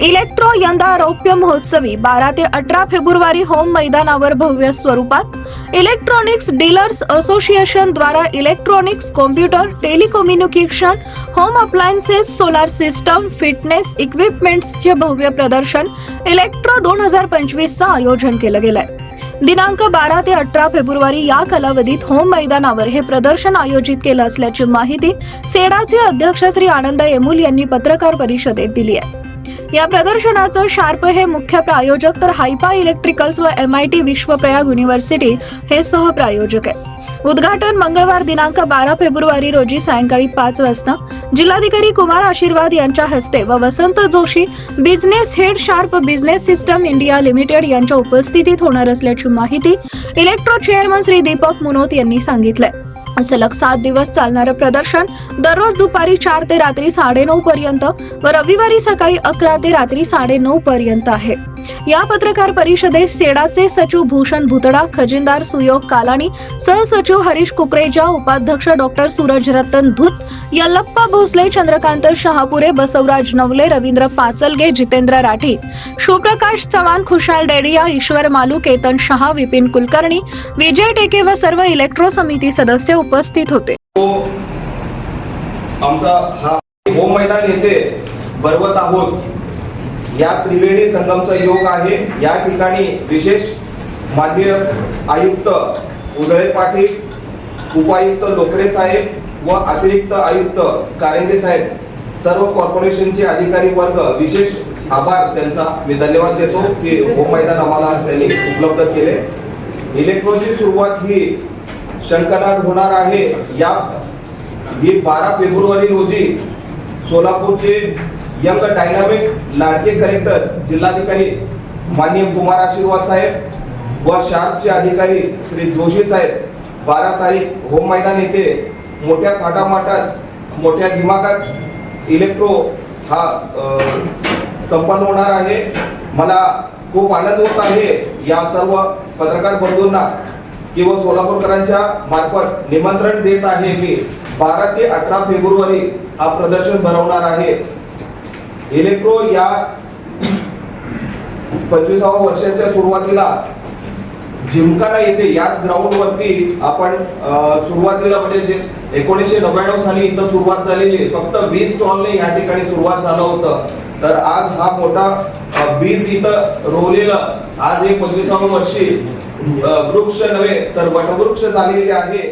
Electro यंदा रौप्य महोत्सवी बारा ते अठरा फेब्रुवारी होम मैदानावर भव्य स्वरूपात इलेक्ट्रॉनिक्स डीलर्स असोसिएशन द्वारा electronics computer telecommunication home appliances solar system fitness इक्विपमेंट्सचे भव्य प्रदर्शन इलेक्ट्रो दोन हजार पंचवीसचं आयोजन केलं गेलंय. दिनांक बारा ते अठरा फेब्रुवारी या कालावधीत होम मैदानावर हे प्रदर्शन आयोजित केलं असल्याची माहिती सेडाचे अध्यक्ष श्री आनंद येमुल यांनी पत्रकार परिषदेत दिली आहे. या प्रदर्शनाचं शार्प हे मुख्य प्रायोजक तर हायपा इलेक्ट्रिकल्स व M I T Vishwaprayag university हे सहप्रायोजक आहे. उद्घाटन मंगळवार दिनांक बारा फेब्रुवारी रोजी सायंकाळी पाच वाजता. जिल्हाधिकारी कुमार आशीर्वाद यांच्या हस्ते व Vasant Joshi business head Sharp business system India limited यांच्या उपस्थितीत होणार असल्याची माहिती इलेक्ट्रो चेअरमन श्री दीपक मुनोत यांनी सांगितलंय. सलग सात दिवस चालणारं प्रदर्शन दररोज दुपारी चार ते रात्री साडेनऊ पर्यंत व रविवारी सकाळी अकरा ते रात्री साडेनऊ पर्यंत आहे. या पत्रकार परिषदेत सेडाचे सचिव भूषण भुतडा खजिनदार सुयोग कालाणी सहसचिव हरीश कुकरेजा उपाध्यक्ष डॉक्टर सूरज रतन धूत यल्लप्पा भोसले चंद्रकांत शहापुरे बसवराज नवले रवींद्र पाचलगे जितेंद्र राठी शिवप्रकाश चव्हाण खुशाल डेडिया ईश्वर मालू केतन शहा विपिन कुलकर्णी विजय टेके व सर्व इलेक्ट्रो समिती सदस्य उपस्थित होते. आमचा हा होम मैदान येथे भरवत आहोत. या त्रिवेणी संगमचा योग आहे. या ठिकाणी विशेष माननीय आयुक्त उजळे पाटील उपायुक्त लोकरे साहेब व अतिरिक्त आयुक्त कारंजे साहेब सर्व कॉर्पोरेशनचे अधिकारी वर्ग विशेष आभार त्यांचा. मी धन्यवाद देतो की होम मैदान आम्हाला त्यांनी उपलब्ध केले. इलेक्ट्रोची सुरुवात ही शंकरनाथ होणार आहे. या ही बारा फेब्रुवारी रोजी सोलापूरचे यंग डायनामिक लाडके कलेक्टर जिल्हाधिकारी माननीय कुमार आशीर्वाद साहेब व शार्पचे अधिकारी श्री जोशी साहेब. बारा तारीख होम मैदान येथे मोठ्या थाटामाटात मोठ्या दिमागात इलेक्ट्रो हा संपन्न होणार आहे. मला खूप आनंद होत आहे या सर्व पत्रकार बंधूंना किंवा सोलापूरकरांच्या मार्फत निमंत्रण देत आहे की बारा ते अठरा फेब्रुवारी हा प्रदर्शन भरवणार आहे. इलेक्ट्रो या पंचवीसाव्या वर्षाच्या सुरुवातीला जिमखाना येथे याच ग्राउंड वरती आपण सुरुवातीला म्हणजे जे एकोणीसशे नव्याण्णव साली इथं सुरुवात झालेली आहे. फक्त वीस स्टॉलने या ठिकाणी सुरुवात झालं होतं. तर आज हा मोठा बीज इथं रोवलेलं. आज हे पंचवीसाव्या वर्षी वृक्ष नव्हे तर वटवृक्ष झालेले आहे.